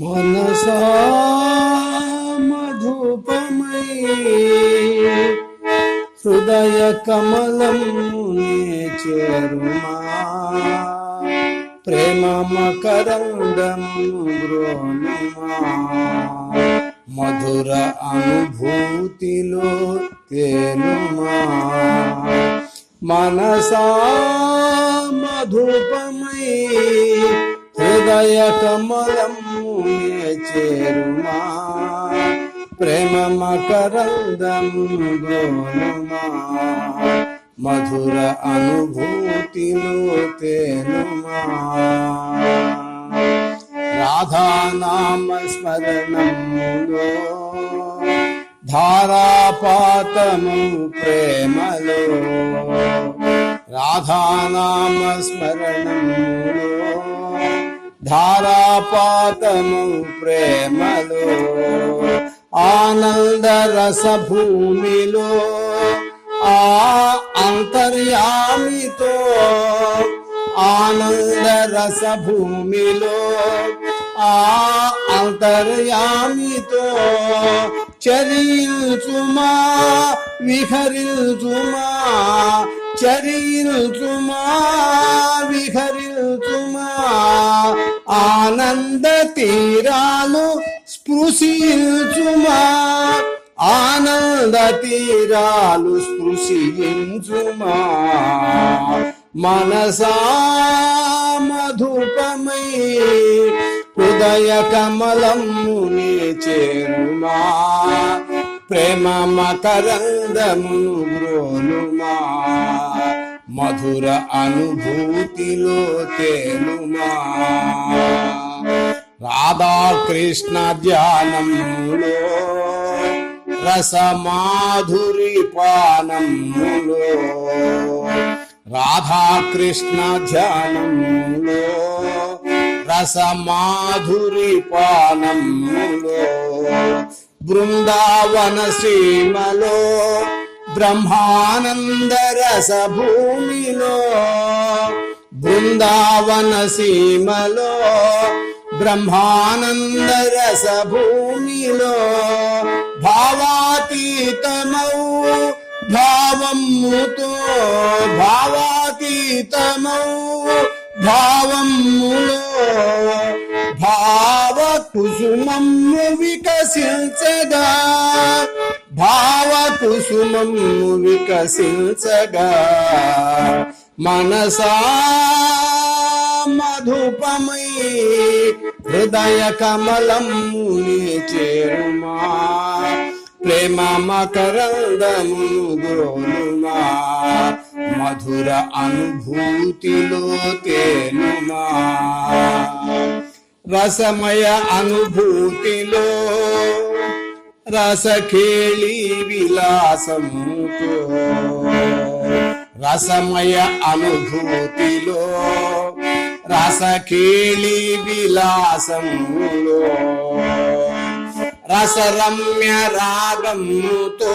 మనసా మధుపమై హృదయ కమలం చేరుమా. ప్రేమ మకరంగం మధుర అనుభూతిలో తేలుమా మనసా మధుపమై హృదయ కమలం చేరుమా ప్రేమ మకరందము గోనుమా? మధుర అనుభూతిలో తేనుమా? రాధానామ స్మరణంలో ధారాపాతము ప్రేమలో రాధానామ స్మరణంలో ధారాపాతము ప్రేమలో ఆనంద రస భూమిలో ఆ అంతర్యామితో ఆనంద రస భూమిలో ఆ అంతర్యామితో చరించుమా విహరించుమా చరించుమా విహరి ఆనంద తీరాను స్పృశించుమా? ఆనంద తీరాలు స్పృశించుమా? మనసా మధుపమై హృదయ కమలముని చేరుమా? ప్రేమ మకరందమును గ్రోలుమా మధుర అనుభూతిలో తేలుమా? రాధాకృష్ణ ధ్యానములో రసమాధురి పానములో రాధాకృష్ణ ధ్యానములో రసమాధురి పానములో బృందావన సీమలో బ్రహ్మానంద రస భూమిలో బృందావన సీమలో బ్రహ్మానంద రస భూమిలో భావాతీతమౌ భావముతో భావాతీతమౌ భావములో భావ కుసుమము వికసించగా భావ కుసుమము వికసించగా మనసా మధుపమై హృదయ కమలం చేరుమా. ప్రేమ మకరందమును గోలుమా మధుర అనుభూతిలో తేనుమా. రసమయ అనుభూతిలో రసఖేళి విలాసముతో. రసమయ అనుభూతిలో రసకేళి విలాసములో రసరమ్య రాగముతో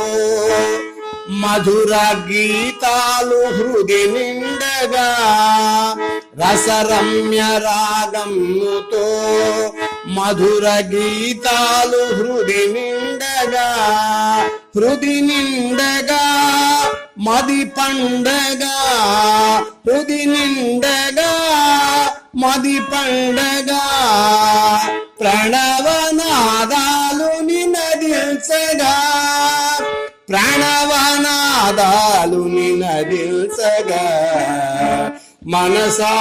మధుర గీతాలు హృది నిండగా రసరమ్య రాగముతో మధుర గీతాలు హృది నిండగా హృది నిండగా మది పండగా హృది నిండగా మది పండగా. ప్రణవనాదాలు నినదిల్చగా ప్రణవనాదాలు నినదిల్చగా మనసా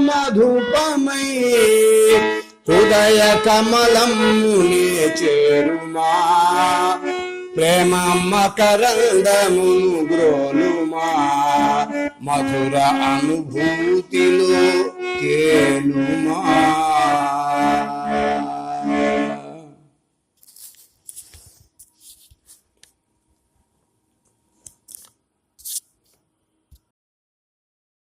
మధుపమై హృదయ కమలం చేరుమా. ప్రేమ మకరందము గ్రోలుమా. మధుర అనుభూతిలో తేలుమా